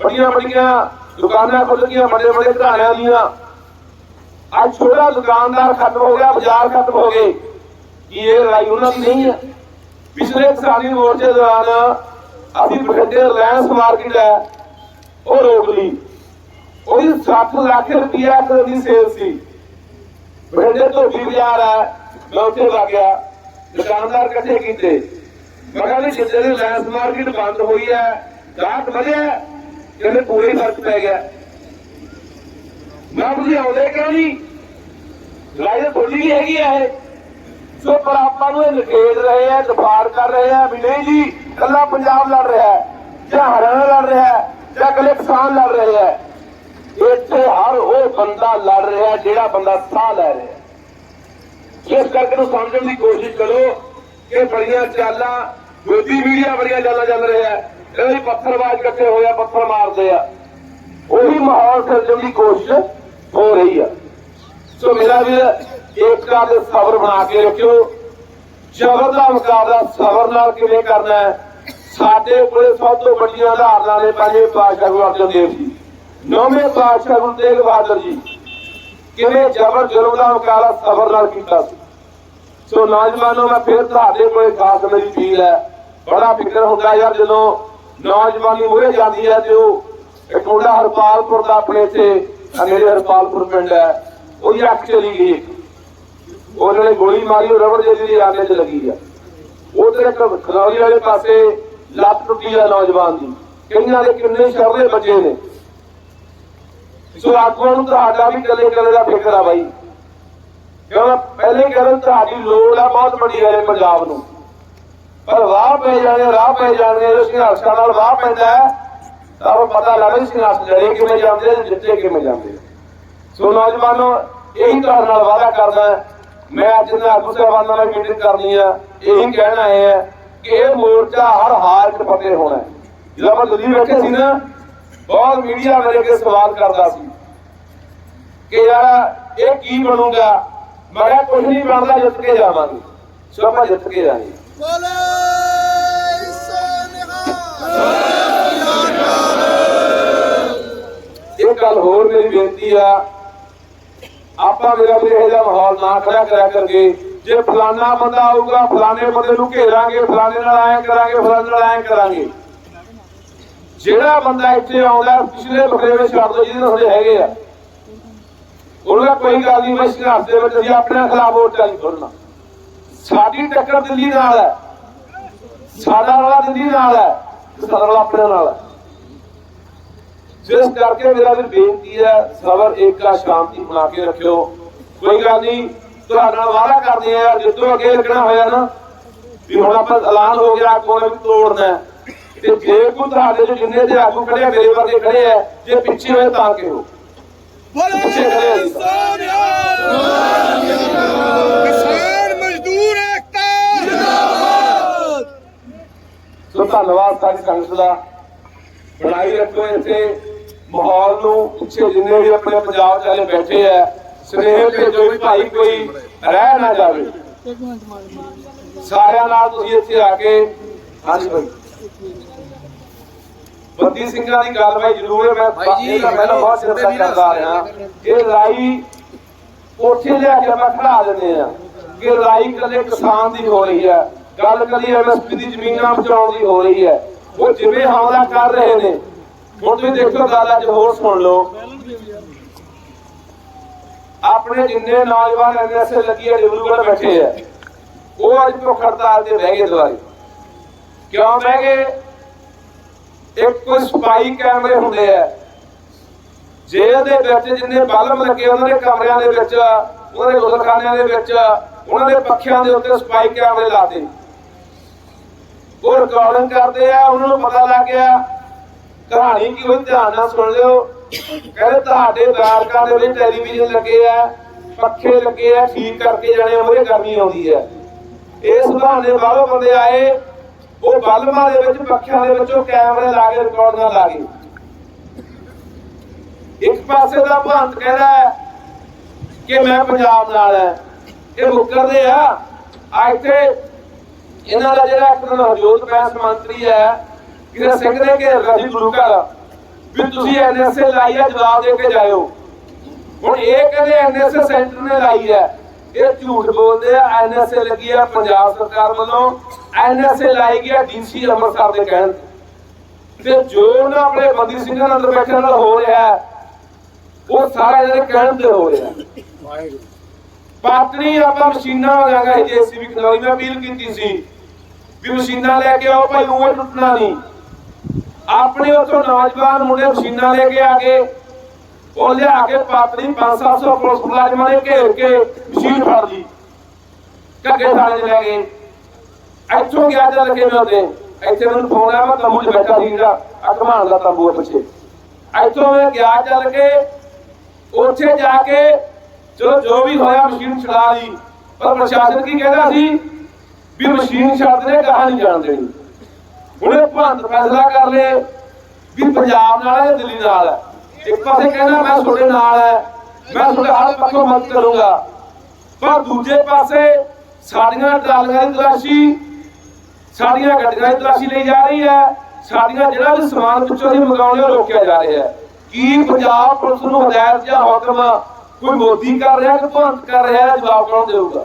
ਬੜੀਆਂ ਬੜੀਆਂ ਦੁਕਾਨਾਂ ਖੁੱਲ ਗਈਆਂ ਵੱਡੇ ਵੱਡੇ ਘਰਾਣਿਆਂ ਦੀਆਂ। ਅੱਜ ਛੋਟਾ ਦੁਕਾਨਦਾਰ ਖਤਮ ਹੋ ਗਿਆ, ਬਾਜ਼ਾਰ ਖਤਮ ਹੋ ਗਏ। ਕੀ ਇਹ ਲੜਾਈ ਉਹਨਾਂ ਦੀ ਨਹੀਂ ਹੈ? ਪਿਛਲੇ ਕਿਸਾਨੀ ਮੋਰਚੇ ਦੌਰਾਨ ਅਸੀਂ ਬਠਿੰਡੇ ਰਿਲਾਇੰਸ ਮਾਰਕੀਟ ਹੈ, ਉਹ ਰੋਕ ਲਈ। ਉਹਦੀ 60 ਲੱਖ ਰੁਪਇਆ ਇੱਕ ਸੇਲ ਸੀ। ਬਠਿੰਡੇ ਤੋਂ ਵੀ ਬਾਜ਼ਾਰ ਹੈ ਮੈਂ ਉੱਥੇ ਲੱਗ ਗਿਆ, ਦੁਕਾਨਦਾਰ ਇਕੱਠੇ ਕੀਤੇ। ਮੈਂ ਵੀ ਜਿੱਦੇ ਦੀ ਰਿਲਾਇੰਸ ਮਾਰਕੀਟ ਬੰਦ ਹੋਈ ਹੈ, ਗਾਹਕ ਵਧਿਆ, ਕਹਿੰਦੇ ਪੂਰੇ ਫ਼ਰਕ ਪੈ ਗਿਆ। ਮੈਂ ਤੁਸੀਂ ਆਉਂਦੇ ਕਿਉਂ ਨਹੀਂ? ਲੜਾਈ ਤਾਂ ਥੋੜੀ ਵੀ ਹੈਗੀ ਆ ਇਹ। ਸੋ ਪਰ ਆਪਾਂ ਨੂੰ ਇਹ ਨਖੇੜ ਰਹੇ ਆ ਦਫਾੜ ਕਰ ਰਹੇ ਆ ਵੀ ਨਹੀਂ ਜੀ ਕੱਲਾ ਪੰਜਾਬ ਲੜ ਰਿਹਾ ਹੈ, ਜਾਂ ਹਰਿਆਣਾ ਲੜ ਰਿਹਾ ਹੈ, ਜਾਂ ਕੱਲੇ ਕਿਸਾਨ ਲੜ ਰਹੇ ਹੈ ਇੱਥੇ ਹਰ ਉਹ ਬੰਦਾ ਲੜ ਰਿਹਾ ਜਿਹੜਾ ਬੰਦਾ ਸਾਹ ਲੈ ਰਿਹਾ ਇਸ ਕਰਕੇ ਨੂੰ ਸਮਝਣ ਦੀ ਕੋਸ਼ਿਸ਼ ਕਰੋ ਕਿ ਬੜੀਆਂ ਚਾਲਾਂ, ਮੋਦੀ ਮੀਡੀਆ ਬੜੀਆਂ ਚਾਲਾਂ ਚੱਲ ਰਿਹਾ ਹੈ। ਇਹਨਾਂ ਪੱਥਰਬਾਜ਼ ਇਕੱਠੇ ਹੋਇਆ ਪੱਥਰ ਮਾਰਦੇ ਆ। ਉਹੀ ਮਾਹੌਲ ਸਿਰਜਣ ਦੀ ਕੋਸ਼ਿਸ਼ ਹੋ ਰਹੀ ਆ। ਸੋ ਮੇਰਾ ਵੀ ਏਕਤਾ ਦੇ ਸਬਰ ਬਣਾ ਕੇ ਰੱਖਿਓ। ਜ਼ਬਰ ਦਾ ਮੁਕਾਬਲਾ ਸਬਰ ਨਾਲ ਕਿਵੇਂ ਕਰਨਾ ਹੈ? ਸਾਡੇ ਕੋਲੇ ਸਭ ਤੋਂ ਵੱਡੀਆਂ ਉਦਾਹਰਨਾਂ ਨੇ ਪੰਜਵੇਂ ਪਾਤਸ਼ਾਹ ਗੁਰੂ ਅਰਜਨ ਦੇਵ ਜੀ। ਨੌਵੇਂ ਪਾਤਸ਼ਾਹ ਗੁਰੂ ਤੇਗ ਬਹਾਦਰ ਜੀ, ਕਿਵੇਂ ਜ਼ਬਰ ਜ਼ੁਲਮ ਦਾ ਮੁਕਾਬਲਾ ਸਬਰ ਨਾਲ ਕੀਤਾ ਸੀ। ਸੋ ਨੌਜਵਾਨੋ, ਮੈਂ ਫਿਰ ਤੁਹਾਡੇ ਕੋਲੇ ਖਾਸ ਮੇਰੀ ਅਪੀਲ ਹੈ। ਬੜਾ ਫਿਕਰ ਹੁੰਦਾ ਯਾਰ, ਜਦੋਂ ਨੌਜਵਾਨੀ ਮੂਹਰੇ ਜਾਂਦੀ ਹੈ ਤੇ ਉਹ ਇੱਕ ਮੁੰਡਾ ਹਰਪਾਲਪੁਰ ਦਾ ਆਪਣੇ ਇੱਥੇ ਮੇਰੇ ਹਰਪਾਲਪੁਰ ਪਿੰਡ ਹੈ, ਉਹਦੀ ਅੱਖ ਚਲੀ ਗਈ ਉਹਨਾਂ ਨੇ ਗੋਲੀ ਮਾਰੀ, ਉਹ ਰਬੜ ਜਿਹੀ ਦੀ ਆਨੇ 'ਚ ਲੱਗੀ ਆ। ਉਧਰ ਇੱਕ ਖਨੌਰੀ ਵਾਲੇ ਪਾਸੇ ਲੱਤ ਟੁੱਟੀ ਆ ਨੌਜਵਾਨ ਦੀ। ਕਈਆਂ ਦੇ ਕਿੰਨੇ ਸ਼ਰਦੇ ਬੱਚੇ ਨੇ। ਸੋ ਆਗੂਆਂ ਨੂੰ ਤੁਹਾਡਾ ਵੀ ਕੱਲੇ ਕੱਲੇ ਦਾ ਫਿਕਰ ਆ ਬਾਈ। ਕਿਉਂ ਪਹਿਲੇ ਕਰਨ ਤੁਹਾਡੀ ਲੋੜ ਆ, ਬਹੁਤ ਵੱਡੀ ਹੈ ਪੰਜਾਬ ਨੂੰ। ਪਰ ਵਾਹ ਪੈ ਜਾਣੇ, ਰਾਹ ਪੈ ਜਾਣੇ ਇਸ ਸੰਘਰਸ਼ਾਂ ਨਾਲ ਵਾਹ ਪੈਂਦਾ ਤਾਂ ਪਤਾ ਲੱਗਦਾ ਸੰਘਰਸ਼ ਲੜੇ ਕਿਵੇਂ ਜਾਂਦੇ ਜਿੱਤੇ ਕਿਵੇਂ ਜਾਂਦੇ ਸੋ ਨੌਜਵਾਨੋ, ਇਹੀ ਤੁਹਾਡੇ ਨਾਲ ਵਾਅਦਾ ਕਰਦਾ ਮੈਂ ਅੱਜ ਦੇ ਆਗੂ ਸਾਹਿਬਾਨਾਂ ਨਾਲ ਮੀਟਿੰਗ ਕਰਨੀ ਆ। ਇਹੀ ਕਹਿਣ ਆਏ ਆ ਕਿ ਇਹ ਮੋਰਚਾ ਹਰ ਹਾਰ ਚ ਫਤਿਹ ਹੋਣਾ ਜਦੋਂ ਆਪਾਂ ਦਿੱਲੀ ਬੈਠੇ ਸੀ ਨਾ ਬਹੁਤ ਮੀਡੀਆ ਮੇਰੇ ਅੱਗੇ ਸਵਾਲ ਕਰਦਾ ਸੀ ਕਿ ਯਾਰ ਇਹ ਕੀ ਬਣੂਗਾ? ਮੈਂ ਕਿਹਾ ਕੁਝ ਨਹੀਂ ਬਣਦਾ ਜਿੱਤ ਕੇ ਜਾਵਾਂਗੇ। ਸੋ ਆਪਾਂ ਜਿੱਤ ਕੇ ਜਾਵਾਂਗੇ ਬੋਲੇ ਸੋਨਿਹਾ ਇਹ ਗੱਲ ਹੋਰ ਮੇਰੀ ਬੇਨਤੀ ਆ। ਆਪਾਂ ਮੇਰਾ ਵੀ ਇਹੋ ਜਿਹਾ ਮਾਹੌਲ ਨਾ ਖੜਾ ਕਰਿਆ ਕਰਗੇ ਜੇ ਫਲਾਨਾ ਬੰਦਾ ਆਊਗਾ ਫਲਾਣੇ ਬੰਦੇ ਨੂੰ ਘੇਰਾਂਗੇ ਫਲਾਣੇ ਨਾਲ ਐਂ ਕਰਾਂਗੇ ਫਲਾਣੇ ਨਾਲ ਐਂ ਕਰਾਂਗੇ। ਜਿਹੜਾ ਬੰਦਾ ਇੱਥੇ ਆਉਂਦਾ, ਪਿਛਲੇ ਬਖਰੇਵੇਂ ਛੱਡ ਦੋ ਜਿਹਦੇ ਨਾਲ ਹੈਗੇ ਆ। ਉਹਨਾਂ ਕੋਈ ਗੱਲ ਨਹੀਂ, ਮੈਂ ਸੰਘਰਸ਼ ਦੇ ਵਿੱਚ ਅਸੀਂ ਆਪਣੇ ਖਿਲਾਫ ਵੋਟ ਨਹੀਂ ਖੋਲਣਾ ਸਾਡੀ ਟੱਕਰ ਦਿੱਲੀ ਨਾਲ ਹੈ। ਸਾਡਾ ਵਾਲਾ ਦਿੱਲੀ ਨਾਲ ਹੈ ਸਾਡਾ ਵਾਲਾ ਆਪਣੇ ਨਾਲ ਹੈ। ਜਿਸ ਕਰਕੇ ਮੇਰਾ ਵੀ ਬੇਨਤੀ ਹੈ, ਸਬਰ ਏਕਾ ਸ਼ਾਂਤੀ ਬਣਾ ਕੇ ਰੱਖਿਓ। ਕੋਈ ਗੱਲ ਨਹੀਂ, ਤੁਹਾਡਾ ਨਾਲ ਵਾਅਦਾ ਕਰਦੇ ਆ ਯਾਰ ਜਿੱਦੋਂ ਅੱਗੇ ਲੱਗਣਾ ਹੋਇਆ ਨਾ, ਵੀ ਹੁਣ ਆਪਾਂ ਐਲਾਨ ਹੋ ਗਿਆ ਆਗੂਆਂ ਵੀ ਤੋੜਨਾ ਹੈ। ਤੇ ਜੇ ਕੋਈ ਤੁਹਾਡੇ ਚ ਜਿੰਨੇ ਦੇ ਆਗੂ ਖੜੇ ਆ ਮੇਰੇ ਵਰਗੇ ਖੜੇ ਆ ਜੇ ਪਿੱਛੇ ਹੋਏ ਤਾਂ ਕਿਹੋ ਬੋਲੇ ਸੋਨਿਹਾ ਕਿਸਾਨ ਮਜ਼ਦੂਰ ਏਕਤਾ। ਜਿੰਦਾਬਾਦ ਸੋ ਧੰਨਵਾਦ ਸਾਡੀ ਸੰਗਤ ਦਾ। ਬਣਾਈ ਰੱਖੋ ਇੱਥੇ। ਮਾਹੌਲ ਨੂੰ ਪਿੱਛੇ ਜਿੰਨੇ ਵੀ ਆਪਣੇ ਪੰਜਾਬ ਚ ਵਾਲੇ ਬੈਠੇ ਆ ਸਨੇਹ ਭੇਜੋ ਵੀ ਭਾਈ ਕੋਈ ਰਹਿ ਨਾ ਜਾਵੇ। ਸਾਰਿਆਂ ਨਾਲ ਤੁਸੀਂ ਇੱਥੇ ਆ ਕੇ ਹਾਂਜੀ ਭਾਈ। ਬੰਦੀ ਸਿੰਘਾਂ ਦੀ ਗੱਲ ਜ਼ਰੂਰ ਹੈ ਮੈਂ ਭਾਈ ਜੀ, ਇਹ ਤਾਂ ਪਹਿਲਾਂ ਬਹੁਤ ਚਿਰ ਵੀ ਕਰਦਾ ਆ ਰਿਹਾ ਇਹ ਲੜਾਈ ਉੱਥੇ ਲਿਆ ਕੇ ਆਪਾਂ ਖੜਾ ਦਿੰਦੇ ਆ ਕਿ ਲੜਾਈ ਕੱਲੇ ਕਿਸਾਨ ਦੀ ਹੋ ਰਹੀ ਹੈ ਗੱਲ ਕਰੀ ਐਮਐਸਪੀ ਦੀ ਜ਼ਮੀਨਾਂ ਬਚਾਉਣ ਦੀ ਹੋ ਰਹੀ ਹੈ। ਉਹ ਜਿਵੇਂ ਹਮਲਾ ਕਰ ਰਹੇ ਨੇ ਹੁਣ ਤੁਸੀਂ ਦੇਖੋ ਗੱਲ ਅੱਜ ਹੋਰ ਸੁਣ ਲਓ। ਆਪਣੇ ਜਿੰਨੇ ਨੌਜਵਾਨ ਐਨਐਸਏ ਲੱਗੀ ਡਿਬਰੂਗੜ੍ਹ ਬੈਠੇ ਆ ਉਹ ਅੱਜ ਭੁੱਖ ਹੜਤਾਲ ਤੇ ਬਹਿ ਗਏ ਦੁਆਰੇ ਕਿਉਂ ਬਹਿ ਗਏ? ਇੱਕ ਕੋਈ ਸਪਾਈ ਕੈਮਰੇ ਹੁੰਦੇ ਆ। ਜੇਲ੍ਹ ਦੇ ਵਿੱਚ ਜਿੰਨੇ ਬਲਬ ਲੱਗੇ ਉਹਨਾਂ ਦੇ ਕਮਰਿਆਂ ਦੇ ਵਿੱਚ, ਉਹਨਾਂ ਦੇ ਗੁਜ਼ਰਖਾਨਿਆਂ ਦੇ ਵਿੱਚ, ਉਹਨਾਂ ਦੇ ਪੱਖਿਆਂ ਦੇ ਉੱਤੇ ਸਪਾਈ ਕੈਮਰੇ ਲਾਤੇ ਉਹ ਰਿਕਾਰਡਿੰਗ ਕਰਦੇ ਆ, ਉਹਨਾਂ ਨੂੰ ਪਤਾ ਲੱਗ ਗਿਆ। ਕਹਾਣੀ ਕੀ ਹੋਈ, ਧਿਆਨ ਨਾਲ ਸੁਣ ਲਿਓ। ਕਹਿੰਦੇ ਤੁਹਾਡੇ ਬਾਰਕਾਂ ਦੇ ਵਿੱਚ ਟੈਲੀਵਿਜ਼ਨ ਲੱਗੇ ਆ, ਪੱਖੇ ਲੱਗੇ ਆ, ਠੀਕ ਕਰਕੇ ਜਾਣੇ ਉਹਦੇ ਗਰਮੀ ਆਉਂਦੀ ਹੈ ਇਸ ਬਹਾਨੇ ਬਾਹਰੋਂ ਬੰਦੇ ਆਏ। ਉਹ ਬਲਬਾਂ ਦੇ ਵਿੱਚ ਪੱਖਿਆਂ ਦੇ ਵਿੱਚੋਂ ਕੈਮਰੇ ਲਾ ਕੇ ਰਿਕਾਰਡਿੰਗਾਂ ਲਾ ਗਏ ਇੱਕ ਪਾਸੇ ਦਾ ਭੰਤ ਕਹਿੰਦਾ ਕਿ ਮੈਂ ਪੰਜਾਬ ਨਾਲ ਹੈ। ਇਹ ਮੁੱਕਰਦੇ ਆ। ਆ ਇੱਥੇ ਇਹਨਾਂ ਦਾ ਜਿਹੜਾ ਇੱਕ ਦਿਨ ਹਰਜੋਤ ਬੈਂਸ ਮੰਤਰੀ ਹੈ ਕਿਸੇ ਸਿੰਘ ਨੇ ਘੇਰ ਸੀ ਗੁਰੂ ਘਰ ਵੀ ਤੁਸੀਂ ਐਨਐਸਏ ਲਾਈ ਹੈ ਜਵਾਬ ਦੇ ਕੇ ਜਾਇਓ। ਹੁਣ ਇਹ ਕਹਿੰਦੇ ਐਨਐਸਏ ਸੈਂਟਰ ਨੇ ਲਾਈ ਹੈ। ਇਹ ਝੂਠ ਬੋਲਦੇ ਆ ਐਨਐਸਏ ਲੱਗੀ ਆ ਪੰਜਾਬ ਸਰਕਾਰ ਵੱਲੋਂ। ਐਨਐਸਏ ਲਾਈ ਗਿਆ ਡੀਸੀ ਅੰਮ੍ਰਿਤਸਰ ਦੇ ਕਹਿਣ ਤੇ। ਜੋ ਉਹਨਾਂ ਆਪਣੇ ਬੰਦੀ ਸਿੰਘਾਂ ਨਾਲ ਬੈਠਿਆਂ ਨਾਲ ਹੋ ਰਿਹਾ ਹੈ, ਉਹ ਸਾਰਾ ਇਹਨਾਂ ਦੇ ਕਹਿਣ ਤੇ ਹੋ ਰਿਹਾ। ਹੈ। ਪਾਤਨੀ ਆਪਾਂ ਮਸ਼ੀਨਾਂ ਮੰਗਾਂਗਾ ਜੀਸੀਬੀ ਖਲੋਈ ਮੈਂ ਅਪੀਲ ਕੀਤੀ ਸੀ ਵੀ ਮਸ਼ੀਨਾਂ ਲੈ ਕੇ ਆਓ ਭਾਈ ਉਹ ਟੁੱਟਣਾ ਨਹੀਂ। ਆਪਣੇ ਉੱਥੋਂ ਨੌਜਵਾਨ ਮੁੰਡੇ ਮਸ਼ੀਨਾਂ ਲੈ ਕੇ ਆ ਗਏ ਉਹ ਲਿਆ ਕੇ ਪਾਤਨੀ 5-700 ਪੁਲਿਸ ਮੁਲਾਜ਼ਮਾਂ ਨੇ ਘੇਰ ਕੇ ਮਸ਼ੀਨ ਫੜ ਲਈ। ਘੱਗੇ ਥਾਣੇ ਲੈ ਗਏ। ਇੱਥੋਂ ਗਿਆ ਚੱਲ ਕੇ ਮੈਂ ਉਹਦੇ ਇੱਥੇ ਮੈਨੂੰ ਫੋਨ ਆਇਆ ਮੈਂ ਤੰਬੂ 'ਚ ਬੈਠਾ ਸੀ ਜਿਹੜਾ ਅਕਮਾਨ ਦਾ ਤੰਬੂ ਹੈ ਪਿੱਛੇ। ਇੱਥੋਂ ਮੈਂ ਗਿਆ ਚੱਲ ਕੇ ਉੱਥੇ ਜਾ ਕੇ ਚਲੋ ਜੋ ਵੀ ਹੋਇਆ ਮਸ਼ੀਨ ਛੁਡਾ ਲਈ। ਪਰ ਪ੍ਰਸ਼ਾਸਨ ਕੀ ਕਹਿੰਦਾ ਸੀ? ਵੀ ਮਸ਼ੀਨ ਛੱਡ ਦੇ ਕਹਾਂ ਨਹੀਂ ਜਾਣ ਦੇਣੀ। ਉਹਨੇ ਭੰਤ ਫੈਸਲਾ ਕਰ ਲਏ ਵੀ ਪੰਜਾਬ ਨਾਲ ਹੈ ਦਿੱਲੀ ਨਾਲ ਹੈ। ਇੱਕ ਪਾਸੇ ਕਹਿੰਦਾ ਮੈਂ ਤੁਹਾਡੇ ਨਾਲ ਹੈ ਮੈਂ ਤੁਹਾਡੇ ਹਰ ਪੱਖੋਂ ਮਦਦ ਕਰੂੰਗਾ। ਪਰ ਦੂਜੇ ਪਾਸੇ ਸਾਡੀਆਂ ਟਰਾਲੀਆਂ ਦੀ ਤਲਾਸ਼ੀ ਸਾਡੀਆਂ ਗੱਡੀਆਂ ਦੀ ਤਲਾਸ਼ੀ ਲਈ ਜਾ ਰਹੀ ਹੈ। ਸਾਡੀਆਂ ਜਿਹੜਾ ਵੀ ਸਮਾਨ ਪਿੱਛੋਂ ਅਸੀਂ ਮੰਗਾਉਣੇ ਉਹ ਰੋਕਿਆ ਜਾ ਰਿਹਾ ਹੈ। ਕੀ ਪੰਜਾਬ ਪੁਲਿਸ ਨੂੰ ਹਦਾਇਤ ਜਾਂ ਹੁਕਮ ਕੋਈ ਮੋਦੀ ਕਰ ਰਿਹਾ ਕਿ ਭੰਤ ਕਰ ਰਿਹਾ ਜਵਾਬ ਕੌਣ ਦੇਊਗਾ?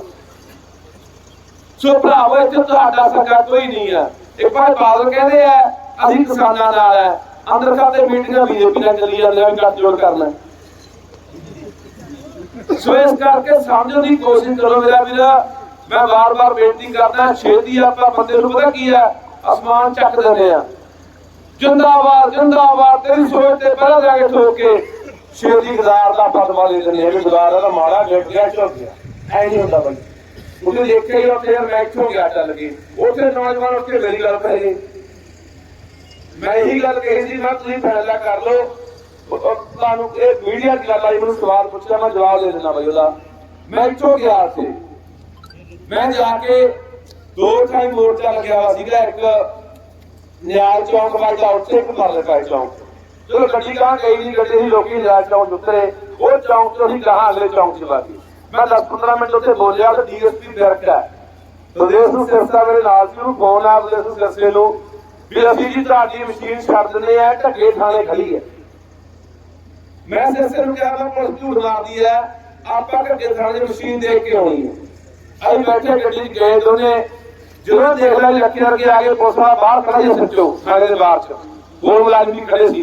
ਸੋ ਭਰਾਵੋ ਇੱਥੇ ਤੁਹਾਡਾ ਸਰਕਾਰ ਕੋਈ ਨਹੀਂ ਹੈ। ਇੱਕ ਵਾਰ ਬਾਦਲ ਕਹਿੰਦੇ ਆ ਅਸੀਂ ਕਿਸਾਨਾਂ ਨਾਲ ਹੈ। ਅੰਦਰ ਖਾਤੇ ਮੀਟਿੰਗਾਂ ਬੀਜੇਪੀ ਨਾਲ ਚੱਲੀ ਜਾਂਦੀਆਂ ਵੀ ਗੱਠਜੋੜ ਕਰਨਾ ਸੋ ਇਸ ਕਰਕੇ ਸਮਝਣ ਦੀ ਕੋਸ਼ਿਸ਼ ਕਰੋ ਮੇਰਾ ਵੀਰ। ਮੈਂ ਵਾਰ-ਵਾਰ ਬੇਨਤੀ ਕਰਦਾ ਛੇਤੀ ਆਪਾਂ ਬੰਦੇ ਨੂੰ ਪਤਾ ਕੀ ਹੈ ਅਸਮਾਨ ਚੱਕ ਦਿੰਦੇ ਆ ਜਿੰਦਾਬਾਦ ਜਿੰਦਾਬਾਦ ਤੇਰੀ ਸੋਚ ਤੇ ਪਹਿਲਾਂ ਜਾ ਕੇ ਠੋਕ ਕੇ ਛੇਤੀ ਗਜ਼ਾਰ ਦਾ ਫਤਵਾ ਦੇ ਦਿੰਦੇ ਆ ਵੀ ਗਜ਼ਾਰ ਦਾ ਮਾੜਾ ਗਿਰ ਗਿਆ ਝੁਕ ਗਿਆ ਐ ਨਹੀਂ ਹੁੰਦਾ ਬਈ ਉਹਨੇ ਦੇਖਿਆ ਹੀ ਉੱਥੇ ਯਾਰ ਮੈਚ ਹੋ ਗਿਆ ਚੱਲ ਗਈ ਉੱਥੇ ਨੌਜਵਾਨ ਉੱਥੇ ਮੇਰੀ ਗੱਲ ਪੈ ਗਈ ਮੈਂ ਇਹੀ ਗੱਲ ਕਹੀ ਸੀ ਮੈਂ ਤੁਸੀਂ ਫੈਸਲਾ ਕਰ ਲਓ ਉਹ- ਉਹ ਤੁਹਾਨੂੰ ਇਹ ਮੀਡੀਆ ਦੀ ਗੱਲ ਆਈ ਮੈਨੂੰ ਸਵਾਲ ਪੁੱਛਿਆ ਮੈਂ ਜਵਾਬ ਦੇ ਦਿੰਦਾ ਬਈ ਉਹਦਾ ਮੈਂ ਇੱਥੋਂ ਗਿਆ ਸੀ ਮੈਂ ਜਾ ਕੇ ਦੋ ਟਾਈਮ ਮੋਰਚਾ ਲੱਗਿਆ ਹੋਇਆ ਸੀਗਾ, ਇੱਕ ਨਿਆਲ ਚੌਂਕ ਵੱਜਦਾ ਉੱਥੇ ਇੱਕ ਮਰਲੇ ਚੌਂਕ। ਚਲੋ ਗੱਡੀ ਕਹਾਂ ਗਈ ਨਹੀਂ ਗੱਡੀ ਸੀ ਲੋਕੀ ਨਿਆਲ ਚੌਂਕ 'ਚ ਉਤਰੇ ਉਹ ਚੌਂਕ ਤੋਂ ਅਸੀਂ ਕਹਾਂ ਅਗਲੇ ਚੌਂਕ 'ਚ ਵਾਗੀ ਮੈਂ 10-15 ਮਿੰਟ ਉੱਥੇ ਬੋਲਿਆ ਤੇ ਡੀਐਸਪੀ ਬਿਰਕ ਹੈ। ਪ੍ਰਦੇਸ਼ ਨੂੰ ਸਿਰਸਾ ਮੇਰੇ ਨਾਲ ਸੀ, ਉਹਨੂੰ ਫੋਨ ਆ ਪ੍ਰਦੇਸ਼ ਨੂੰ ਸਿਰਸੇ ਨੂੰ ਵੀ ਅਸੀਂ ਜੀ ਤੁਹਾਡੀ ਮਸ਼ੀਨ ਛੱਡ ਦਿੰਦੇ ਆ ਢੱਕੇ ਥਾਣੇ ਖੜੀ ਹੈ। ਮੈਂ ਸਿਰਸੇ ਨੂੰ ਕਿਹਾ, ਮੈਂ ਪੁਲਿਸ ਝੂਠ ਮਾਰਦੀ ਹੈ, ਆਪਾਂ ਢੱਕੇ ਥਾਣੇ ਮਸ਼ੀਨ ਦੇ ਕੇ ਆਉਣੀ ਹੈ। ਅਸੀਂ ਬੈਠੇ ਗੱਡੀ 'ਚ ਗਏ ਦੋਨੇ। ਜਦੋਂ ਦੇਖ ਲਿਆ ਜੀ ਲੱਕੀ ਵਰਗੇ ਆ ਗਏ ਪੁਲਿਸ ਬਾਹਰ ਖੜਾ ਸੀ ਸੱਚੋ ਥਾਣੇ ਦੇ ਬਾਹਰ 'ਚ। ਹੋਰ ਮੁਲਾਜ਼ਮ ਵੀ ਖੜੇ ਸੀ।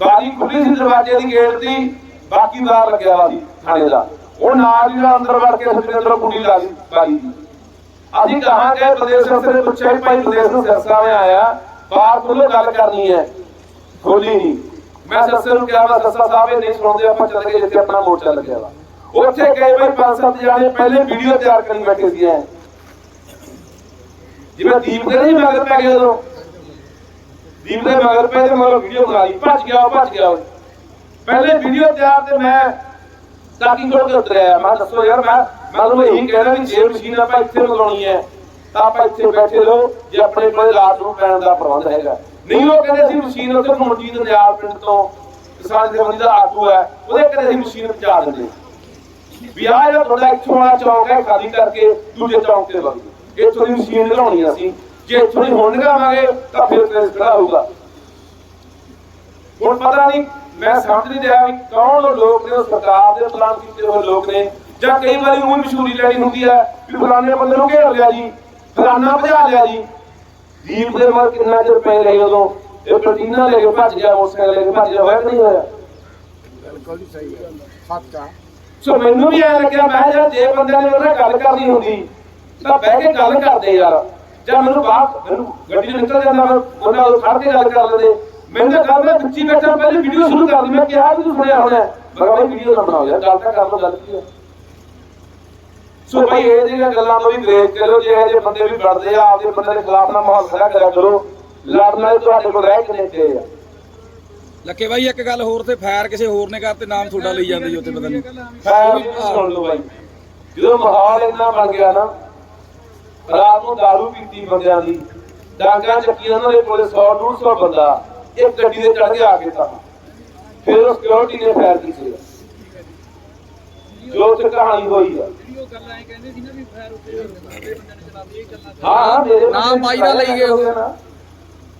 ਬਾਰੀ ਖੁੱਲੀ ਸੀ ਦਰਵਾਜ਼ੇ ਦੀ ਗੇਟ ਦੀ, ਬਾਕੀ ਬਾਹਰ ਲੱਗਿਆ ਵਾ ਸੀ ਥਾਣੇ ਦਾ। ਉਹ ਨਾਲ ਹੀ ਅੰਦਰ ਵੜ ਕੇ ਸੱਚੇ ਅੰਦਰ ਕੁੰਡੀ ਲਾ ਲਈ ਬਾਰੀ ਦੀ। ਅਸੀਂ ਕਹਾਂਗੇ ਪ੍ਰਦੇਸ਼ ਅਫਸਰ ਨੇ ਪੁੱਛਿਆ ਭਾਈ ਪ੍ਰਦੇਸ਼ ਨੂੰ ਸਿਰਸਾ ਨੇ ਆਇਆ, ਬਾਹਰ ਖੁੱਲੋ ਗੱਲ ਕਰਨੀ ਹੈ। ਖੋਲੀ ਨਹੀਂ। ਮੈਂ ਸੱਸੇ ਨੂੰ ਕਿਹਾ ਵਾ ਸੱਸਾ ਸਾਹਿਬ ਇਹ ਨਹੀਂ ਸੁਣਦੇ, ਆਪਾਂ ਚੱਲ ਗਏ ਜਿੱਥੇ ਆਪਣਾ ਮੋਰਚਾ ਲੱਗਿਆ ਵਾ। ਉੱਥੇ ਗਏ ਬਈ ਪੰਜ ਸੱਤ ਜਾਣੇ ਪਹਿਲੇ ਵੀਡੀਓ ਤਿਆਰ ਕਰੀ ਬੈਠੇ ਸੀ ਐ। ਜਿਵੇਂ ਦੀਪ ਦੇ ਨਹੀਂ ਮਗਰ ਪੈ ਗਿਆ ਉਦੋਂ। ਦੀਪ ਦੇ ਮਗਰ ਪੈ ਤੇ ਮਗਰ ਵੀਡੀਓ ਬਣਾ ਲਈ। ਭੱਜ ਗਿਆ ਭੱਜ ਗਿਆ। ਪਹਿਲੇ ਵੀਡੀਓ ਤਿਆਰ ਤੇ ਮੈਂ ਟਾਕਿੰਗ ਕੋਲ ਤੇ ਉਤਰਿਆ ਮੈਂ ਦੱਸੋ ਯਾਰ ਮੈਂ ਮੈਂ ਤੁਹਾਨੂੰ ਇਹੀ ਕਹਿਣਾ ਵੀ ਜੇ ਮਸ਼ੀਨ ਆਪਾਂ ਇੱਥੇ ਲਗਾਉਣੀ ਹੈ ਤਾਂ ਆਪਾਂ ਇੱਥੇ ਬੈਠੇ ਰਹੋ ਜੇ ਆਪਣੇ ਕੋਲ ਰਾਤ ਨੂੰ ਪੈਣ ਦਾ ਪ੍ਰਬੰਧ ਹੈਗਾ। ਨਹੀਂ ਉਹ ਕਹਿੰਦੇ ਸੀ ਮਸ਼ੀਨ ਉੱਥੇ ਮਨਜੀਤ ਨਿਆਲ ਪਿੰਡ ਤੋਂ ਕਿਸਾਨ ਦੇ ਬੰਦੇ ਦਾ ਆਗੂ ਹੈ ਉਹਦੇ ਕਹਿੰਦੇ ਸੀ ਮਸ਼ੀਨ ਪਹੁੰਚਾ ਦਿੰਦੇ। ਵੀ ਆ ਜਿਹੜਾ ਤੁਹਾਡਾ ਇੱਥੋਂ ਵਾਲਾ ਚੌਂਕ ਹੈ, ਖਾਲੀ ਕਰਕੇ ਦੂਜੇ ਚੌਂਕ ਤੇ ਵਗ ਇੱਥੋਂ ਦੀ ਮਸ਼ੀਨ ਲਗਾਉਣੀ ਅਸੀਂ। ਜੇ ਇੱਥੋਂ ਦੀ ਹੁਣ ਲਗਾਵਾਂਗੇ ਤਾਂ ਫਿਰ ਕੇਸ ਖੜਾ ਹੋਊਗਾ। ਹੁਣ ਪਤਾ ਨਹੀਂ, ਮੈਂ ਸਮਝ ਨਹੀਂ ਰਿਹਾ ਵੀ ਕੌਣ ਲੋਕ ਨੇ, ਸਰਕਾਰ ਦੇ ਪਲਾਨ ਕੀਤੇ ਹੋਏ ਲੋਕ ਨੇ, ਜਾਂ ਕਈ ਵਾਰੀ ਉਹ ਮਸ਼ਹੂਰੀ ਲੈਣੀ ਹੁੰਦੀ ਹੈ ਵੀ ਫਲਾਣੇ ਬੰਦੇ ਨੂੰ ਘੇਰ ਲਿਆ ਜੀ ਫਲਾਨਾ ਭਜਾ ਲਿਆ ਜੀ। ਦੀਪ ਦੇ ਮਰ ਕਿੰਨਾ ਚਿਰ ਪੈ ਰਹੇ ਉਦੋਂ, ਇਹ ਪਲਟੀਨਾ ਲੈ ਕੇ ਭੱਜ ਗਿਆ, ਮੋਟਰਸਾਈਕਲ ਲੈ ਕੇ ਭੱਜ ਗਿਆ, ਹੋਇਆ ਕਿ ਨਹੀਂ ਹੋਇਆ? ਬਿਲਕੁਲ ਸਹੀ ਹੈ। ਸੱਚ ਸੋ ਮੈਨੂੰ ਵੀ ਐ ਲੱਗਿਆ, ਮੈਂ ਕਿਹਾ ਜੇ ਬੰਦਿਆਂ ਨੇ ਉਹਨਾਂ ਗੱਲ ਕਰਨੀ ਹੁੰਦੀ, ਤਾਂ ਬਹਿ ਕੇ ਗੱਲ ਕਰਦੇ ਯਾਰ। ਜਾਂ ਮੈਨੂੰ ਬਾਹਰ ਮੈਨੂੰ ਗੱਡੀ ਤੋਂ ਨਿਕਲ ਜਾਂਦਾ, ਮੈਂ ਉਹਨਾਂ ਨਾਲ ਖੜ ਕੇ ਗੱਲ ਕਰ ਲੈਂਦੇ। ਮੈਨੂੰ ਤਾਂ ਗੱਲ ਮੈਂ ਵਿੱਚੀ ਬੈਠਾ ਪਹਿਲੇ ਵੀਡੀਓ ਸ਼ੁਰੂ ਕਰ ਲਈ, ਮੈਂ ਕਿਹਾ ਵੀ ਤੂੰ ਸੁਣਿਆ ਹੋਣਾ। ਮੈਂ ਕਿਹਾ ਵੀਡੀਓ ਨਾ ਬਣਾਓ ਯਾਰ ਗੱਲ ਤਾਂ ਕਰ ਲਓ, ਗੱਲ ਕੀ ਹੈ। ਸੋ ਭਾਈ ਇਹ ਜਿਹੜੀਆਂ ਗੱਲਾਂ ਨੂੰ ਵੀ ਗ੍ਰੇਜ ਕਰੋ, ਜੇ ਇਹ ਜਿਹੇ ਬੰਦੇ ਵੀ ਵੜਦੇ ਆ, ਆਪਦੇ ਬੰਦੇ ਦੇ ਖਿਲਾਫ ਨਾ ਮਾਹੌਲ ਖੜਾ ਕਰਿਆ ਕਰੋ। ਲੜਨਾ ਤੁਹਾਡੇ ਕੋਲ ਰਹਿ ਕਿਨੇ ਚਾਹੀਦੇ ਆ। ਲੱਕੇ ਬਾਈ ਇੱਕ ਗੱਲ ਹੋਰ ਤੇ ਫਾਇਰ ਕਿਸੇ ਹੋਰ ਨੇ ਕਰਤੇ ਨਾਮ ਤੁਹਾਡਾ ਲਈ ਜਾਂਦੇ ਜੀ ਉੱਥੇ ਪਤਾ ਨਹੀਂ। ਮੈਂ ਸੁਣ ਲਓ ਬਾਈ। ਜਦੋਂ ਮਾਹੌਲ ਇੰਨਾ ਬਣ ਗਿਆ ਨਾ ਰਾਤ ਨੂੰ ਦਾਰੂ ਪੀਤੀ ਬੰਦਿਆਂ ਦੀ ਡਾਂਗਾ ਚੱਕੀਆਂ ਉਹਨਾਂ ਦੇ ਕੋਲੇ 100 150 ਬੰਦਾ ਇੱਕ ਗੱਡੀ ਦੇ ਚੜ ਕੇ ਆ ਕੇ ਤਾਂ। ਫਿਰ ਉਹ ਸਿਕਿਉਰਿਟੀ ਨੇ ਫਾਇਰ ਕੀਤੀ ਜੋ ਤੇ ਕਹਾਣੀ ਹੋਈ ਆ। ਹਾਂ ਹਾਂ ਮੇਰੇ ਨਾਮ ਬਾਈ ਦਾ ਲਈ ਗਏ ਉਹ।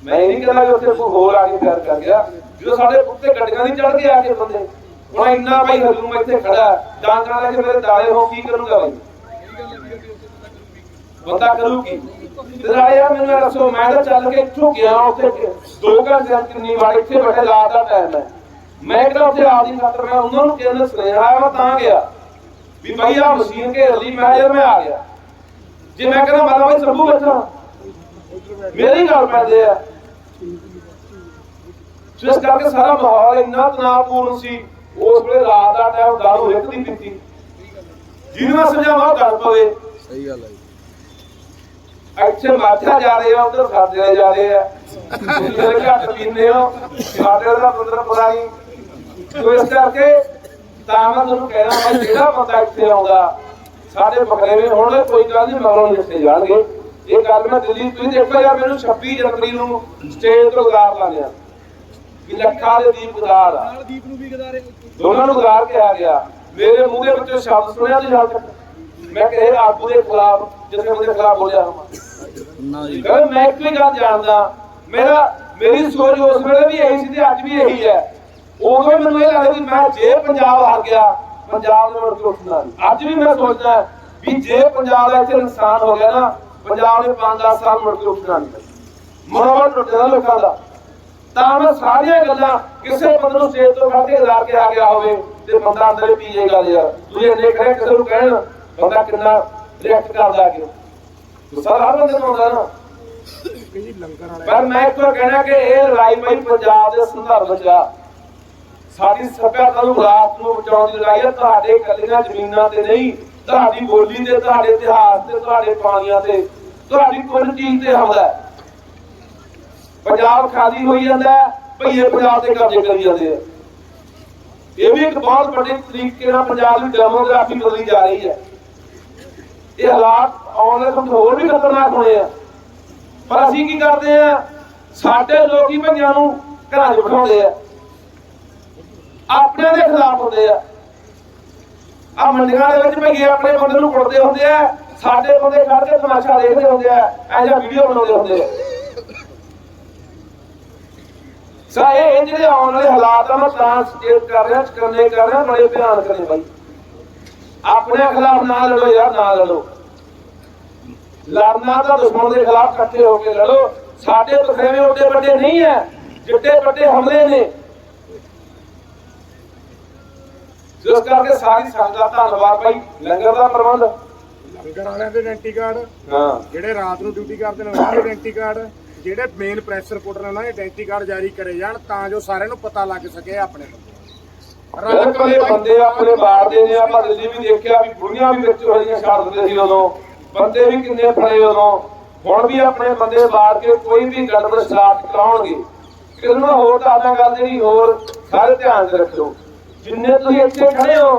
ਮੈਂ ਇਹ ਨਹੀਂ ਕਹਿੰਦਾ ਕਿ ਉੱਥੇ ਕੋਈ ਹੋਰ ਆ ਕੇ ਫਾਇਰ ਕਰ ਗਿਆ। ਜਦੋਂ ਸਾਡੇ ਉੱਤੇ ਗੱਡੀਆਂ ਦੀ ਚੜ ਕੇ ਆ ਕੇ ਬੰਦੇ। ਹੁਣ ਇੰਨਾ ਭਾਈ ਹਜੂਮ ਇੱਥੇ ਖੜਾ ਡਾਂਗਾ ਲੈ ਕੇ ਮੇਰੇ ਦਾਲੇ ਹੋ ਕੀ ਕਰੂੰਗਾ ਬਾਈ ਬੰਦਾ ਕਰੂ ਕੀ? ਤੇ ਆਇਆ ਮੈਨੂੰ ਇਹ ਦੱਸੋ ਮੈਂ ਤਾਂ ਚੱਲ ਕੇ ਇੱਥੋਂ ਗਿਆ ਉੱਥੇ ਦੋ ਘੰਟੇ ਅੰਤ ਕਿੰਨੀ ਵਾਰ ਇੱਥੇ ਬੈਠੇ ਰਾਤ ਦਾ ਟਾਈਮ ਹੈ। ਮੈਂ ਕਿਹਾ ਉੱਥੇ ਆਪਦੀ ਖਾਤਰ ਮੈਂ ਉਹਨਾਂ ਨੂੰ ਕਹਿੰਦਾ ਸੁਨੇਹਾ ਆਇਆ ਮੈਂ ਤਾਂ ਗਿਆ। ਵੀ ਭਾਈ ਆ ਮਸ਼ੀਨ ਘੇਰ ਲਈ ਮੈਂ ਜਦ ਮੈਂ ਆ ਗਿਆ। ਜੇ ਮੈਂ ਕਹਿੰਦਾ ਮਾਤਾ ਭਾਈ ਸਭੂ ਬੈਠਾ। ਮੇਰੀ ਗੱਲ ਪੈਂਦੇ ਆ। ਜਿਸ ਕਰਕੇ ਸਾਰਾ ਮਾਹੌਲ ਇੰਨਾ ਤਣਾਅਪੂਰਨ ਸੀ ਉਸ ਵੇਲੇ ਰਾਤ ਦਾ ਟਾਈਮ ਦਾਰੂ ਇੱਕ ਦੀ ਪੀਤੀ। ਜਿਹਨੂੰ ਮੈਂ ਸਮਝਾਵਾਂ ਗੱਲ ਪਵੇ। ਸਹੀ ਗੱਲ ਹੈ ਇੱਥੇ ਮਾਥਾ ਜਾ ਰਹੇ ਆ ਉਧਰ ਸਾਡੇ ਜਾ ਰਹੇ ਆ। ਤੁਸੀਂ ਘੱਟ ਪੀਂਦੇ ਹੋ ਸਾਡੇ ਦਾ ਬੰਦਰ ਪੜਾਈ ਤੋ ਇਸ ਕਰਕੇ ਤਾਂ ਮੈਂ ਤੁਹਾਨੂੰ ਕਹਿਣਾ ਭਾਈ ਜਿਹੜਾ ਬੰਦਾ ਇੱਥੇ ਆਉਂਦਾ ਸਾਡੇ ਬਕਰੇ ਵੀ ਹੁਣ ਕੋਈ ਗੱਲ ਨਹੀਂ ਮਗਰੋਂ ਲਿਖੇ ਜਾਣਗੇ। ਇਹ ਗੱਲ ਮੈਂ ਦਿੱਲੀ ਤੁਸੀਂ ਦੇਖੋ ਯਾਰ ਮੈਨੂੰ 26 ਜਨਵਰੀ ਨੂੰ ਸਟੇਜ ਤੋਂ ਗਦਾਰ ਲਾ ਲਿਆ ਕਿ ਲੱਖਾਂ ਦੇ ਦੀਪ ਗਦਾਰ ਆ। ਦੀਪ ਨੂੰ ਵੀ ਗਦਾਰੇ। ਦੋਨਾਂ ਨੂੰ ਗਦਾਰ ਕਿਹਾ ਗਿਆ ਮੇਰੇ ਮੂੰਹ ਦੇ ਵਿੱਚੋਂ ਸ਼ਬਦ ਸੁਣਿਆ ਨਹੀਂ ਹਾਲ ਤੱਕ ਮੈਂ ਕਿਹਾ ਆਗੂ ਦੇ ਖਿਲਾਫ ਜਿਸਨੇ ਉਹਦੇ ਖਿਲਾਫ ਬੋਲਿਆ। ਹਾਂ ਨਾ ਜੀ। ਕਹਿੰਦਾ ਮੈਂ ਇੱਕ ਹੀ ਗੱਲ ਜਾਣਦਾ ਮੇਰਾ ਮੇਰੀ ਸੋਚ ਉਸ ਵੇਲੇ ਵੀ ਇਹੀ ਸੀ ਤੇ ਅੱਜ ਵੀ ਇਹੀ ਹੈ। ਉਦੋਂ ਵੀ ਮੈਨੂੰ ਇਹ ਲੱਗਦਾ ਵੀ ਮੈਂ ਜੇ ਪੰਜਾਬ ਹਾਰ ਗਿਆ ਪੰਜਾਬ ਨੇ ਮੁੜ ਕੇ ਉੱਠਣਾ ਨਹੀਂ। ਅੱਜ ਵੀ ਮੈਂ ਸੋਚਦਾ ਵੀ ਜੇ ਪੰਜਾਬ ਦਾ ਇੱਥੇ ਨੁਕਸਾਨ ਹੋ ਗਿਆ ਨਾ ਪੰਜਾਬ ਨੇ 5-10 ਸਾਲ ਮੁੜ ਕੇ ਉੱਠਣਾ ਨਹੀਂ। ਮਨੋਬਲ ਟੁੱਟਦਾ ਲੋਕਾਂ ਦਾ। ਤਾਂ ਮੈਂ ਸਾਰੀਆਂ ਗੱਲਾਂ ਕਿਸੇ ਬੰਦੇ ਨੂੰ ਸਟੇਜ ਤੋਂ ਖੜ ਕੇ ਹਜ਼ਾਰ ਕੇ ਆ ਗਿਆ ਹੋਵੇ ਤੇ ਬੰਦਾ ਅੰਦਰ ਹੀ ਪੀ ਜਾਏਗਾ ਯਾਰ। ਤੁਸੀਂ ਇੰਨੇ ਕਰੇ ਕਿਸੇ ਨੂੰ ਕਹਿਣ ਬੰਦਾ ਕਿੰਨਾ ਰਿਐਕਟ ਕਰਦਾ ਕਿ ਗੁੱਸਾ ਹਰ ਬੰਦੇ ਨੂੰ ਆਉਂਦਾ ਨਾ। ਜੀ ਲੰਗਰ ਵਾਲੇ? ਪਰ ਮੈਂ ਇੱਕ ਵਾਰ ਕਹਿਣਾ ਕਿ ਇਹ ਲੜਾਈ ਬਈ ਪੰਜਾਬ ਦੇ ਸੰਦਰਭ ਚ ਆ। ਸਾਡੀ ਸੱਭਿਅਤਾ ਨੂੰ ਰਾਤ ਨੂੰ ਬਚਾਉਣ ਦੀ ਲੜਾਈ ਹੈ ਤੁਹਾਡੇ ਕੱਲੀਆਂ ਜ਼ਮੀਨਾਂ ਤੇ ਨਹੀਂ ਤੁਹਾਡੀ ਬੋਲੀ ਤੇ ਤੁਹਾਡੇ ਇਤਿਹਾਸ ਤੇ ਤੁਹਾਡੇ ਪਾਣੀਆਂ ਤੇ ਤੁਹਾਡੀ ਕੁੱਲ ਚੀਜ਼ ਤੇ ਹਮਲਾ ਹੈ। ਪੰਜਾਬ ਖਾਲੀ ਹੋਈ ਜਾਂਦਾ ਹੈ, ਭਈਏ ਪੰਜਾਬ ਦੇ ਕਬਜ਼ੇ ਕਰੀ ਜਾਂਦੇ ਆ। ਇਹ ਵੀ ਇੱਕ ਬਹੁਤ ਵੱਡੇ ਤਰੀਕੇ ਨਾਲ ਪੰਜਾਬ ਦੀ ਡੈਮੋਗ੍ਰਾਫੀ ਬਦਲੀ ਜਾ ਰਹੀ ਹੈ। ਇਹ ਹਾਲਾਤ ਆਉਣ ਵਾਲੇ ਹੋਰ ਵੀ ਖਤਰਨਾਕ ਹੋਣੇ ਆ। ਪਰ ਅਸੀਂ ਕੀ ਕਰਦੇ ਆ? ਸਾਡੇ ਲੋਕੀ ਭਈਆਂ ਨੂੰ ਘਰਾਂ 'ਚ ਬਿਠਾਉਂਦੇ ਆ। ਆਪਣੇ ਦੇ ਖਿਲਾਫ ਹੁੰਦੇ ਆ। ਆ ਮੰਡੀਆਂ ਦੇ ਵਿੱਚ ਭਈਏ ਆਪਣੇ ਬੰਦੇ ਨੂੰ ਕੁੱਟਦੇ ਹੁੰਦੇ ਆ, ਸਾਡੇ ਬੰਦੇ ਖੜ ਕੇ ਤਮਾਸ਼ਾ ਦੇਖਦੇ ਹੁੰਦੇ ਆ ਐ ਜਿਹਾ ਵੀਡੀਓ ਬਣਾਉਂਦੇ ਹੁੰਦੇ ਆ। ਸਾ ਇਹ ਜਿਹੜੇ ਆਉਣ ਵਾਲੇ ਹਾਲਾਤ ਆ ਮੈਂ ਤਾਂ ਸਟੇਟ ਕਰ ਰਿਹਾ ਕਰਨੇ ਕਰ ਰਿਹਾ ਬੜੇ ਧਿਆਨ ਕਰਨੇ ਬਾਈ। ਆਪਣੇ ਖਿਲਾਫ ਨਾ ਲੜੋ ਯਾਰ ਨਾ ਲੜੋ। ਲੜਨਾ ਤਾਂ ਦੁਸ਼ਮਣ ਦੇ ਖਿਲਾਫ ਇਕੱਠੇ ਹੋ ਕੇ ਲੜੋ। ਸਾਡੇ ਬਖਰੇਵੇਂ ਓਡੇ ਵੱਡੇ ਨਹੀਂ ਹੈ ਜਿੱਡੇ ਵੱਡੇ ਹਮਲੇ ਨੇ। ਜਿਸ ਕਰਕੇ ਸਾਰੀ ਸੰਗਤ ਦਾ ਧੰਨਵਾਦ ਭਾਈ ਲੰਗਰ ਦਾ ਪ੍ਰਬੰਧ। ਲੰਗਰ ਵਾਲਿਆਂ ਦੇ ਆਇਡੈਂਟੀ ਕਾਰਡ ਹਾਂ। ਜਿਹੜੇ ਰਾਤ ਨੂੰ ਡਿਊਟੀ ਕਰਦੇ ਨੇ ਉਹਨਾਂ ਦੇ ਆਇਡੈਂਟੀ ਕਾਰਡ ਜਿਹੜੇ ਮੇਨ ਪ੍ਰੈਸ ਰਿਪੋਰਟਰ ਨੇ ਉਹਨਾਂ ਦੇ ਆਇਡੈਂਟੀ ਕਾਰਡ ਜਾਰੀ ਕਰੇ ਜਾਣ ਤਾਂ ਜੋ ਸਾਰਿਆਂ ਨੂੰ ਪਤਾ ਲੱਗ ਸਕੇ ਆਪਣੇ ਬੰਦੇ ਆਪਣੇ ਬਾਹਰ ਦੇ ਨੇ ਆਪਾਂ ਦਿੱਲੀ ਵੀ ਦੇਖਿਆ ਵੀ ਬੁੜੀਆਂ ਵੀ ਵਿੱਚ ਹੋਈਆਂ ਛੱਡ ਦਿੰਦੇ ਸੀ ਉਦੋਂ। ਬੰਦੇ ਵੀ ਕਿੰਨੇ ਫੜੇ ਉਦੋਂ। ਹੁਣ ਵੀ ਆਪਣੇ ਬੰਦੇ ਬਾਹਰ ਕੇ ਕੋਈ ਵੀ ਗੜਬੜ ਸਟਾਰਟ ਕਰਾਉਣਗੇ। ਕਿਸੇ ਨੂੰ ਹੋਰ ਦੱਸਦਾ ਗੱਲ ਜਿਹੜੀ ਹੋਰ ਸਾਰੇ ਧਿਆਨ ਰੱਖੋ ਜਿੰਨੇ ਤੁਸੀਂ ਇੱਥੇ ਖੜੇ ਹੋ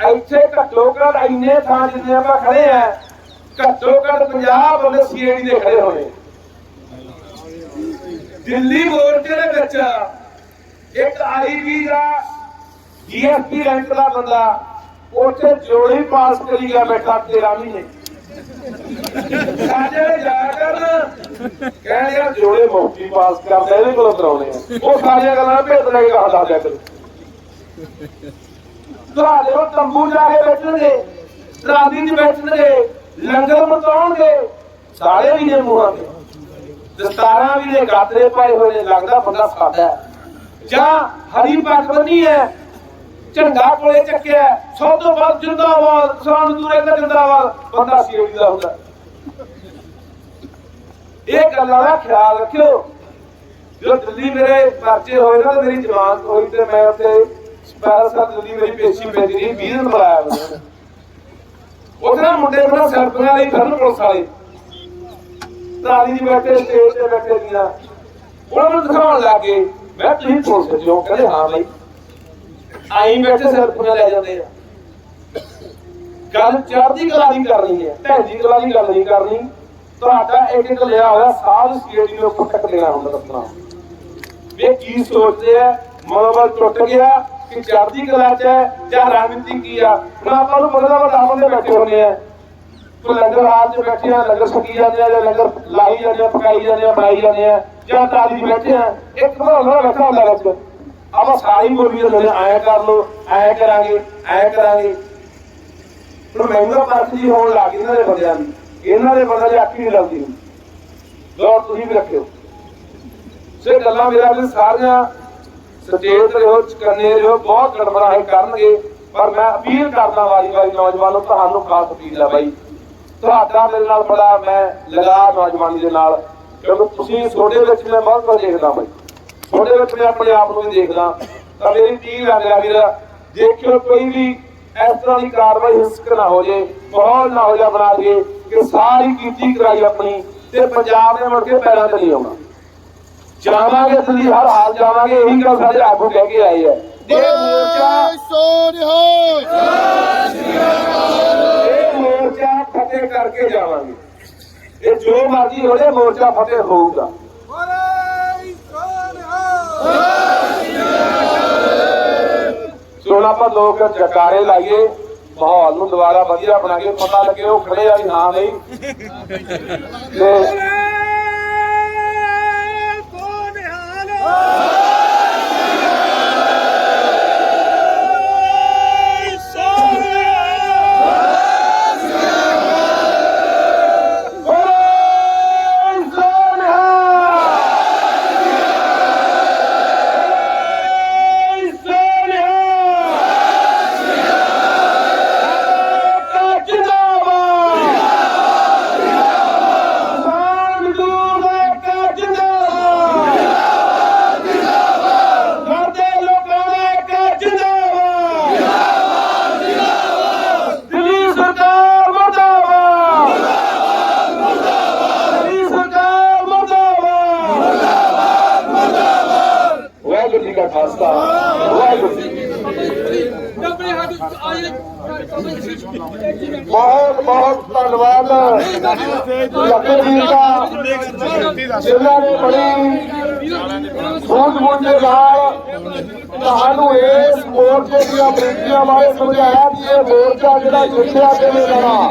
ਇੱਥੇ ਘੱਟੋ ਘੱਟ ਇੰਨੇ ਥਾਂ ਜਿੰਨੇ ਆਪਾਂ ਖੜੇ ਆ ਘੱਟੋ ਘੱਟ 50 ਬੰਦੇ ਸੀਆਈਡੀ ਦੇ ਖੜੇ ਹੋਣੇ ਦਿੱਲੀ ਮੋਰਚੇ ਦੇ ਵਿੱਚ ਇੱਕ ਆਈਬੀ ਦਾ ਡੀਐਸਪੀ ਰੈਂਕ ਦਾ ਬੰਦਾ, ਉੱਥੇ ਜੋੜੀ ਪਾਸ ਕਰੀ ਗਿਆ ਬੈਠਾ 13 ਮਹੀਨੇ। ਸਾਡੇ ਜਾਇਆ ਕਰਨ ਕਹਿੰਦੇ ਯਾਰ ਜੋੜੇ ਮੌਕੀ ਪਾਸ ਕਰਦੇ, ਇਹਦੇ ਕੋਲੋਂ ਕਰਾਉਣੇ ਆ। ਉਹ ਸਾਰੀਆਂ ਗੱਲਾਂ ਭੇਤ ਲੈ ਕੇ ਕਹਾ ਦੱਸ ਕਰੋ। ਤੁਹਾਡੇ ਉਹ ਤੰਬੂ ਜਾ ਕੇ ਬੈਠਣਗੇ, ਰਾਤੀ ਚ ਬੈਠਣਗੇ। ਲੰਗਰ ਮਤਾਉਣਗੇ ਸਾਰੇ ਵੀ ਨੇ ਮੂੰਹਾਂ ਤੇ, ਦਸਤਾਰਾਂ ਵੀ ਨੇ ਗਾਤਰੇ ਪਾਏ ਹੋਏ ਨੇ, ਲੱਗਦਾ ਬੰਦਾ ਸਾਦਾ ਹੈ। ਜਾਂ ਹਰੀ ਪੱਗ ਬੰਨੀ ਹੈ, ਝੰਡਾ ਕੋਲੇ ਚੱਕਿਆ ਸਭ ਤੋਂ ਵੱਧ ਜਿੰਦਾਬਾਦ, ਕਿਸਾਨ ਦੂਰੇ ਦਾ ਜਿੰਦਾਬਾਦ, ਬੰਦਾ ਸੀੜੀ ਦਾ ਹੁੰਦਾ ਇਹ ਗੱਲਾਂ ਦਾ ਖਿਆਲ ਰੱਖਿਓ, ਜਦੋਂ ਦਿੱਲੀ ਮੇਰੇ ਪਰਚੇ ਹੋਏ ਨਾ ਮੇਰੀ ਜ਼ਮਾਨਤ ਹੋਈ ਤੇ ਮੈਂ ਉੱਥੇ ਸਪੈਸ਼ਲ ਦਿੱਲੀ ਮੇਰੀ ਪੇਸ਼ੀ ਪੈਂਦੀ ਰਹੀ 20 ਦਿਨ ਬੁਲਾਇਆ ਉਹਨਾਂ। ਨੇ ਉਹਦੇ ਨਾਲ ਮੁੰਡੇ ਬਣਾ ਸਰਪੰਚਾਂ ਲਈ ਫਿਰਨ ਪੁਲਿਸ ਵਾਲੇ। ਟਰਾਲੀ ਦੀ ਬੈਠੇ, ਸਟੇਜ ਤੇ ਬੈਠੇ ਦੀਆਂ। ਉਹਨਾਂ ਨੂੰ ਦਿਖਾਉਣ ਲੱਗੇ ਮੈਂ ਤੁਸੀਂ ਪੁਲਿਸ ਚ ਹੋ? ਕਹਿੰਦੇ, ਹਾਂ ਬਾਈ। ਆਈ ਬੈਠੇ ਸਰਪੰਚ ਲੈ ਜਾਂਦੇ ਆ। ਗੱਲ ਚੜ੍ਹਦੀ ਕਲਾ ਦੀ ਕਰਨੀ ਹੈ ਢੈਂਦੀ ਕਲਾ ਦੀ ਗੱਲ ਨਹੀਂ ਕਰਨੀ। ਤੁਹਾਡਾ ਇੱਕ ਇੱਕ ਲਿਆ ਹੋਇਆ ਸਾਧ ਸੀਡੀ ਨੂੰ ਉੱਪਰ ਤੱਕ ਦੇਣਾ ਹੁੰਦਾ ਦੱਸਣਾ। ਵੀ ਇਹ ਕੀ ਸੋਚਦੇ ਆ? ਮਨੋਬਲ ਟੁੱਟ ਗਿਆ। ਕਿ ਚੜ੍ਹਦੀ ਕਲਾ ਚ ਹੈ ਜਾਂ ਰਣਨੀਤੀ ਕੀ ਆ? ਹੁਣ ਆਪਾਂ ਨੂੰ ਪਤਾ ਵਾ ਬੰਦੇ ਬੈਠੇ ਹੁੰਦੇ ਆ। ਕੋਈ ਲੰਗਰ ਹਾਲ 'ਚ ਬੈਠੇ ਆ, ਲੰਗਰ ਛਕੀ ਜਾਂਦੇ ਆ ਜਾਂ ਲੰਗਰ ਲਾਈ ਜਾਂਦੇ ਆ, ਪਕਾਈ ਜਾਂਦੇ ਆ, ਬਣਾਈ ਜਾਂਦੇ ਆ ਜਾਂ ਟਾਲੀ 'ਚ ਬੈਠੇ ਆ। ਇੱਕ ਬਣਾਉਣਾ ਬੈਠਾ ਹੁੰਦਾ ਵਿੱਚ। ਆਪਾਂ ਸਾਰੀ ਬੋਲੀ ਜਾਂਦੇ ਨੇ ਐਂ ਕਰ ਲੋ ਐਂ ਕਰਾਂਗੇ ਐਂ ਕਰਾਂਗੇ। ਹੁਣ ਮੈਨੂੰ ਤਾਂ ਹੋਣ ਲੱਗ ਗਈ ਇਹਨਾਂ ਦੇ ਬੰਦਿਆਂ ਨੂੰ ਇਹਨਾਂ ਦੇ ਬੰਦਿਆਂ ਦੀ ਅੱਖ ਹੀ ਨਹੀਂ ਲੱਗਦੀ। ਹੁਣ ਦੌੜ ਤੁਸੀਂ ਵੀ ਰੱਖਿਓ। ਸੇ ਗੱਲਾਂ ਮੇਰਾ ਵੀ ਸਾਰੀਆਂ ਸਟੇਟ ਰਹੋ ਚਕੰਨੇ ਰਹੋ ਬਹੁਤ ਗੜਬੜਾਹੇ ਕਰਨਗੇ ਪਰ ਮੈਂ ਅਪੀਲ ਕਰਦਾ ਵਾਰੀ ਵਾਰੀ ਨੌਜਵਾਨੋ ਤੁਹਾਨੂੰ ਖਾਸ ਅਪੀਲ ਹੈ ਬਾਈ। ਤੁਹਾਡਾ ਮੇਰੇ ਨਾਲ ਬੜਾ ਮੈਂ ਲਗਾ ਨੌਜਵਾਨੀ ਦੇ ਨਾਲ। ਕਿਉਂਕਿ ਤੁਸੀਂ ਤੁਹਾਡੇ ਵਿੱਚ ਮੈਂ ਬਹੁਤ ਕੁਝ ਦੇਖਦਾ ਬਾਈ। ਤੁਹਾਡੇ ਵਿੱਚ ਮੈਂ ਆਪਣੇ ਆਪ ਨੂੰ ਵੀ ਦੇਖਦਾ। ਤਾਂ ਮੇਰੀ ਅਪੀਲ ਹੈ ਮੇਰਾ ਵੀਰ ਦੇਖਿਓ ਕੋਈ ਵੀ ਇਸ ਤਰ੍ਹਾਂ ਦੀ ਕਾਰਵਾਈ ਹਿੰਸਕ ਨਾ ਹੋ ਜੇ ਮਾਹੌਲ ਨਾ ਹੋ ਜਾ ਬਣਾ ਕੇ ਕਿ ਸਾਰੀ ਕੀਤੀ ਕਰਾਈ ਆਪਣੀ ਤੇ ਪੰਜਾਬ ਨੇ ਮੁੜ ਕੇ ਪੈਰਾਂ ਤੇ ਨਹੀਂ ਆਉਣਾ। ਜਾਵਾਂਗੇ ਦਿੱਲੀ ਹਰ ਹਾਲ ਜਾਵਾਂਗੇ ਇਹੀ ਗੱਲ ਸਾਡੇ ਆਗੂ ਕਹਿ ਕੇ ਆਏ ਆ। ਇਹ ਮੋਰਚਾ ਇਹ ਮੋਰਚਾ ਫਤਿਹ ਕਰਕੇ ਜਾਵਾਂਗੇ। ਇਹ ਜੋ ਮਰਜ਼ੀ ਹੋ ਜਾਏ ਮੋਰਚਾ ਫਤਿਹ ਹੋਊਗਾ। ਹੁਣ ਆਪਾਂ ਲੋਕ ਜਕਾਰੇ ਲਾਈਏ ਮਾਹੌਲ ਨੂੰ ਦੁਬਾਰਾ ਵਧੀਆ ਬਣਾ ਕੇ ਪਤਾ ਲੱਗੇ ਉਹ ਖੜੇ ਆ ਵੀ ਹਾਂ ਨਹੀਂ। ਤੇ ਬੋਲੇ ਸੋਨਿਹਾ ਬੋਲੇ ਸੋਨਿਹਾ ਕਾ ਜਿੰਦਾਬਾਦ ਕਿਸਾਨ ਮਜ਼ਦੂਰ ਏਕਤਾ ਜਿੰਦਾਬਾਦ ਮਰਦੇ ਲੋਕਾਂ ਦਾ ਏਕਤਾ ਜਿੰਦਾਬਾਦ ਦਿੱਲੀ ਸਰਕਾਰ ਮਰਦਾਬਾਦ ਦਿੱਲੀ ਸਰਕਾਰ ਮਰਦਾਬਾਦ ਵਾਹਿਗੁਰੂ ਜੀ ਕਾ ਖਾਲਸਾ ਵਾਹਿਗੁਰੂ ਜੀ ਕੀ ਫਤਿਹ। ਬਹੁਤ ਬਹੁਤ ਧੰਨਵਾਦ ਲੱਖੇ ਜੀ ਦਾ ਜਿਨ੍ਹਾਂ ਨੇ ਬੜੀ ਸੂਝ-ਬੂਝ ਦੇ ਨਾਲ ਤੁਹਾਨੂੰ ਇਸ ਮੋਰਚੇ ਦੀਆਂ ਬਰੀਕੀਆਂ ਬਾਰੇ ਸਮਝਾਇਆ ਕਿ ਇਹ ਮੋਰਚਾ ਜਿਹੜਾ ਜਿੱਤਿਆ ਕਿਵੇਂ ਲੜਾ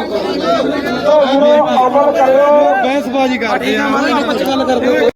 ਤਾਂ ਹੁਣ ਅਮਲ ਕਰਿਓ। ਬਹਿਸਬਾਜੀ ਕਰਦੇ ਆ।